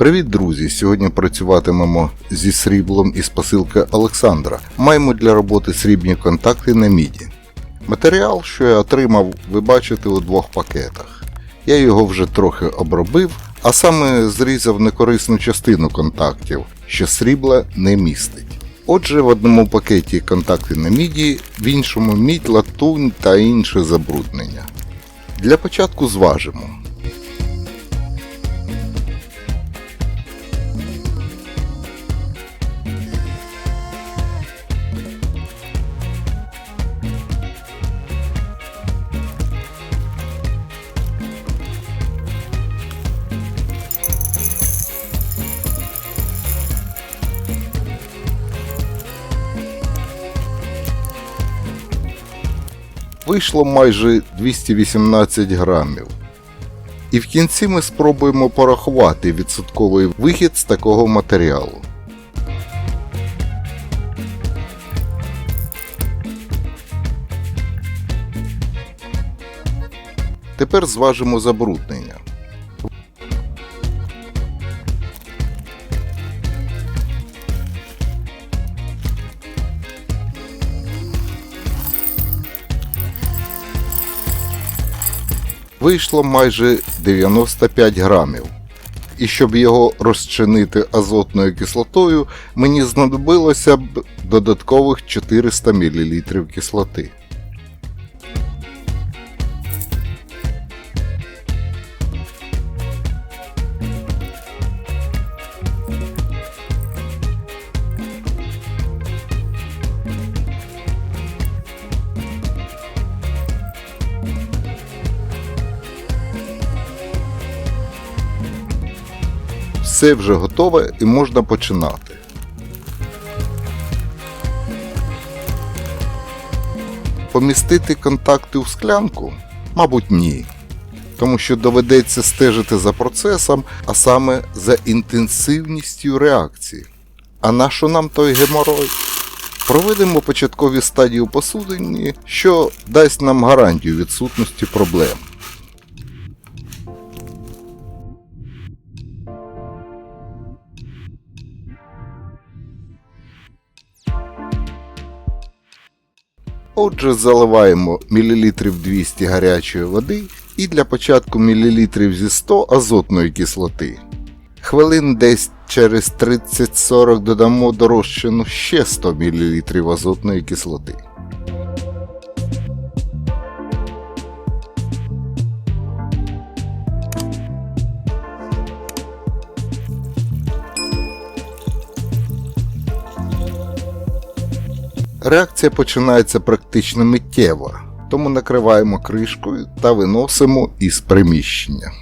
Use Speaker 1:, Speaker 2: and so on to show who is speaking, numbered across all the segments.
Speaker 1: Привіт, друзі! Сьогодні працюватимемо зі сріблом із посилки Олександра. Маємо для роботи срібні контакти на міді. Матеріал, що я отримав, ви бачите у двох пакетах. Я його вже трохи обробив, а саме зрізав некорисну частину контактів, що срібла не містить. Отже, в одному пакеті контакти на міді, в іншому мідь, латунь та інше забруднення. Для початку зважимо. Вийшло майже 218 грамів. І в кінці ми спробуємо порахувати відсотковий вихід з такого матеріалу. Тепер зважимо забруднення. Вийшло майже 95 грамів. І щоб його розчинити азотною кислотою, мені знадобилося б додаткових 400 мл кислоти. Все вже готове і можна починати. Помістити контакти у склянку? Мабуть, ні. Тому що доведеться стежити за процесом, а саме за інтенсивністю реакції. А нащо нам той геморой? Проведемо початкові стадії у посудині, що дасть нам гарантію відсутності проблем. Отже, заливаємо мілілітрів 200 гарячої води і для початку мілілітрів зі 100 азотної кислоти. Хвилин десь через 30-40 додамо до розчину ще 100 мл азотної кислоти. Реакція починається практично миттєво, тому накриваємо кришкою та виносимо із приміщення.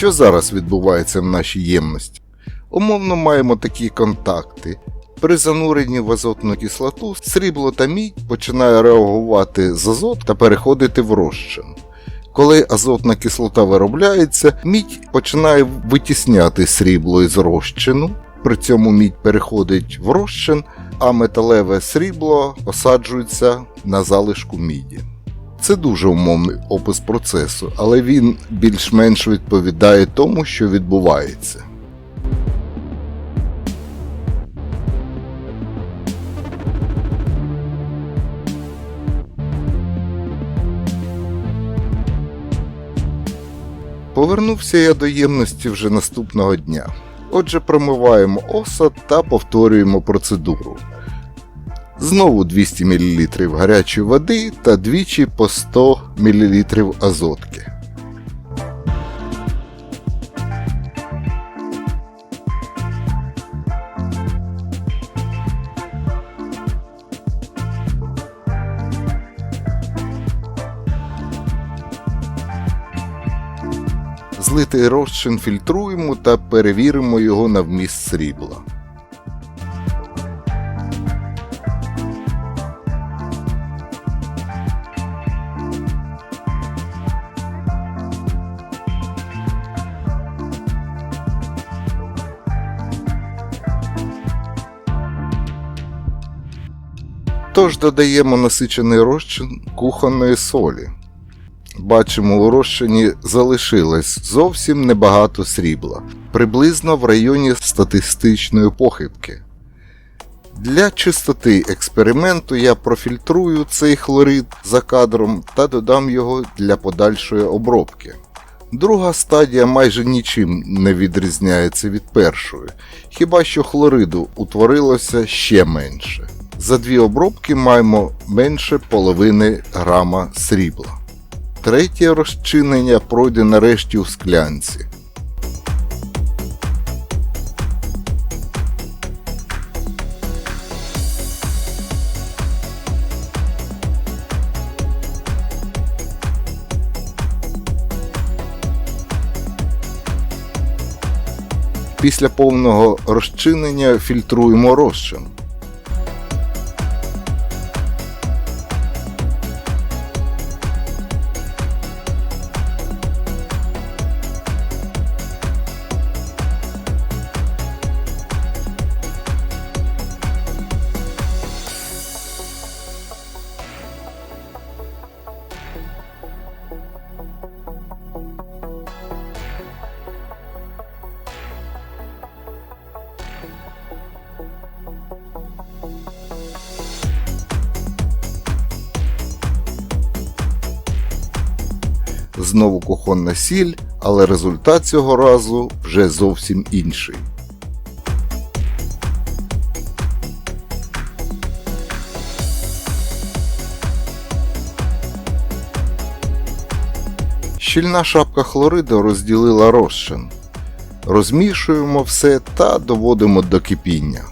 Speaker 1: Що зараз відбувається в нашій ємності? Умовно маємо такі контакти. При зануренні в азотну кислоту срібло та мідь починає реагувати з азот та переходити в розчин. Коли азотна кислота виробляється, мідь починає витісняти срібло із розчину, при цьому мідь переходить в розчин, а металеве срібло осаджується на залишку міді. Це дуже умовний опис процесу, але він більш-менш відповідає тому, що відбувається. Повернувся я до ємності вже наступного дня. Отже, промиваємо осад та повторюємо процедуру. Знову 200 мл гарячої води та двічі по 100 мл азотки. Злитий розчин фільтруємо та перевіримо його на вміст срібла. Тож додаємо насичений розчин кухонної солі. Бачимо, у розчині залишилось зовсім небагато срібла, приблизно в районі статистичної похибки. Для чистоти експерименту я профільтрую цей хлорид за кадром та додам його для подальшої обробки. Друга стадія майже нічим не відрізняється від першої, хіба що хлориду утворилося ще менше. За дві обробки маємо менше половини грама срібла. Третє розчинення пройде нарешті у склянці. Після повного розчинення фільтруємо розчин. Знову кухонна сіль, але результат цього разу вже зовсім інший. Щільна шапка хлориду розділила розчин. Розмішуємо все та доводимо до кипіння.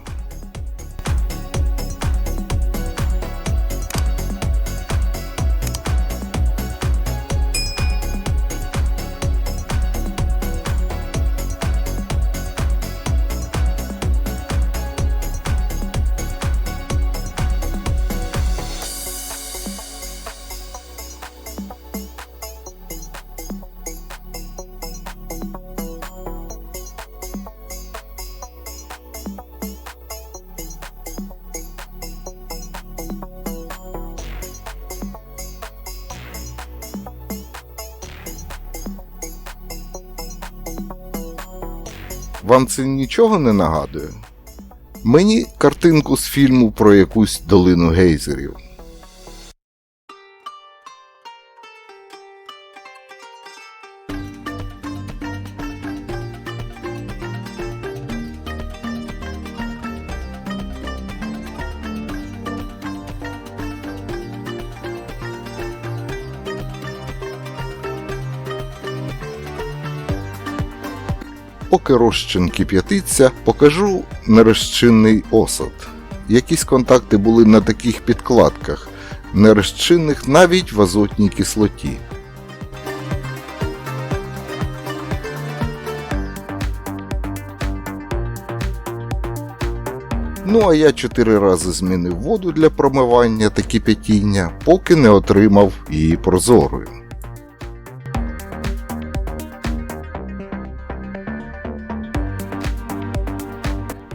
Speaker 1: Вам це нічого не нагадує? Мені картинку з фільму про якусь долину гейзерів. Поки розчин кип'ятиться, покажу нерозчинний осад. Якісь контакти були на таких підкладках, нерозчинних навіть в азотній кислоті. Ну а я чотири рази змінив воду для промивання та кипятіння, поки не отримав її прозорою.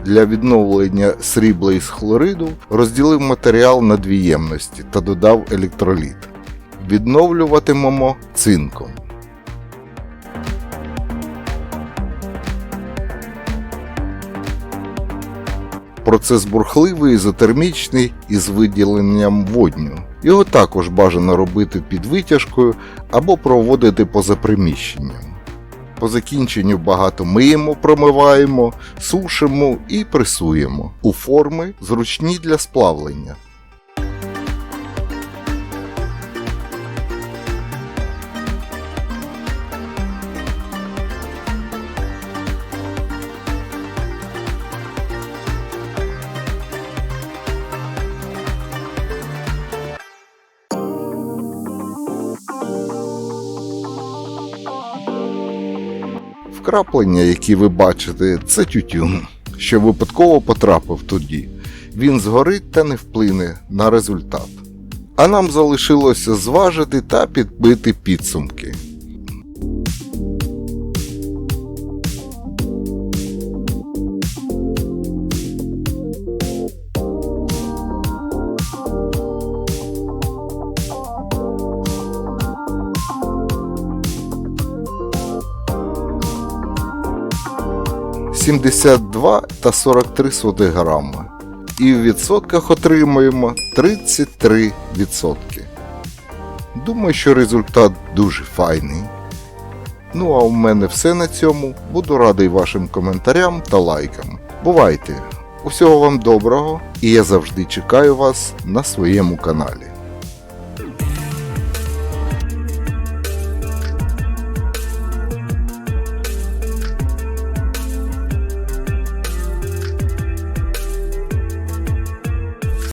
Speaker 1: Для відновлення срібла із хлориду розділив матеріал на дві ємності та додав електроліт. Відновлюватимемо цинком. Процес бурхливий, ізотермічний із виділенням водню. Його також бажано робити під витяжкою або проводити поза приміщенням. По закінченню багато миємо, промиваємо, сушимо і пресуємо у форми, зручні для сплавлення. Вкраплення, які ви бачите, це тютюн, що випадково потрапив туди. Він згорить та не вплине на результат. А нам залишилося зважити та підбити підсумки. 72 та 43 сотих грама. І в відсотках отримуємо 33 відсотки. Думаю, що результат дуже файний. Ну а у мене все на цьому. Буду радий вашим коментарям та лайкам. Бувайте! Усього вам доброго, і я завжди чекаю вас на своєму каналі.